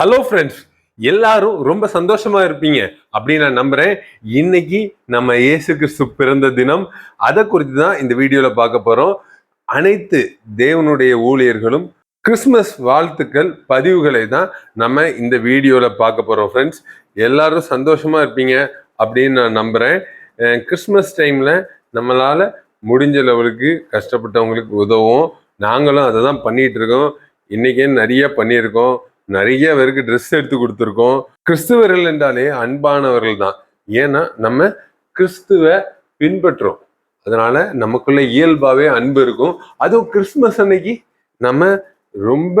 Hello friends எல்லாரும் ரொம்ப சந்தோஷமா இருப்பீங்க அப்படின்னு நான் நம்புறேன். இன்னைக்கு நம்ம இயேசு கிறிஸ்து பிறந்த தினம். அதை குறித்து தான் இந்த வீடியோவில் பார்க்க போறோம். அனைத்து தேவனுடைய ஊழியர்களும் கிறிஸ்மஸ் வாழ்த்துக்கள் பதிவுகளை தான் நம்ம இந்த வீடியோவில் பார்க்க போறோம் ஃப்ரெண்ட்ஸ் எல்லாரும் சந்தோஷமா இருப்பீங்க அப்படின்னு நான் நம்புறேன். கிறிஸ்மஸ் டைம்ல நம்மளால முடிஞ்ச லெவலுக்கு கஷ்டப்பட்டவங்களுக்கு உதவும். நாங்களும் அதை தான் பண்ணிட்டு இருக்கோம். இன்னைக்கே நிறைய பண்ணியிருக்கோம். நிறைய பேருக்கு ட்ரெஸ் எடுத்து கொடுத்துருக்கோம். கிறிஸ்துவர்கள் என்றாலே அன்பானவர்கள் தான். ஏன்னா நம்ம கிறிஸ்துவ பின்பற்றுறோம் அதனால நமக்குள்ள இயல்பாகவே அன்பு இருக்கும். அதுவும் கிறிஸ்மஸ் அன்னைக்கு நம்ம ரொம்ப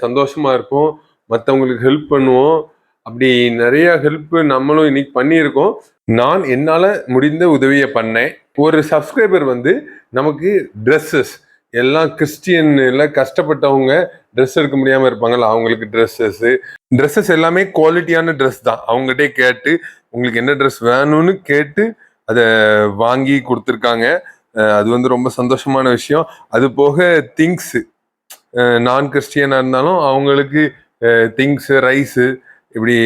சந்தோஷமா இருப்போம். மற்றவங்களுக்கு ஹெல்ப் பண்ணுவோம். அப்படி நிறைய ஹெல்ப் நம்மளும் இன்னைக்கு பண்ணியிருக்கோம். நான் என்னால் முடிந்த உதவியை பண்ணேன். ஒரு சப்ஸ்கிரைபர் வந்து நமக்கு ட்ரெஸ்ஸஸ் எல்லாம் கிறிஸ்டியன்ல கஷ்டப்பட்டவங்க ட்ரெஸ் எடுக்க முடியாம இருப்பாங்கல்ல அவங்களுக்கு ட்ரெஸ்ஸஸ் ட்ரெஸ்ஸஸ் எல்லாமே குவாலிட்டியான ட்ரெஸ் தான். அவங்ககிட்டே கேட்டு உங்களுக்கு என்ன ட்ரெஸ் வேணும்னு கேட்டு அதை வாங்கி கொடுத்துருக்காங்க. அது வந்து ரொம்ப சந்தோஷமான விஷயம். அது போக திங்ஸ் நான் கிறிஸ்டியனாக இருந்தாலும் அவங்களுக்கு திங்ஸ் ரைஸு இப்படி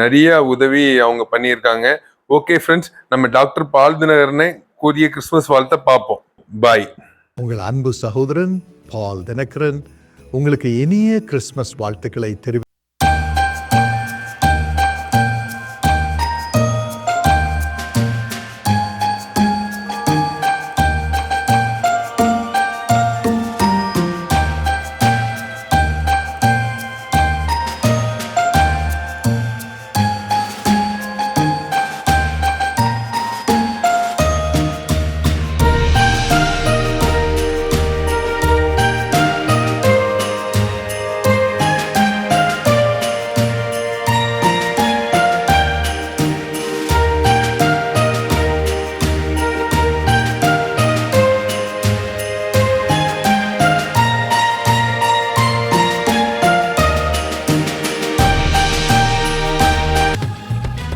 நிறைய உதவி அவங்க பண்ணியிருக்காங்க. ஓகே ஃப்ரெண்ட்ஸ் நம்ம டாக்டர் பால் தினகரனை கூறிய கிறிஸ்துமஸ் வாழ்த்தை பார்ப்போம். பாய் உங்கள் அன்பு சகோதரன் பால் தினகரன் உங்களுக்கு இனிய கிறிஸ்மஸ் வாழ்த்துக்களை தெரிவி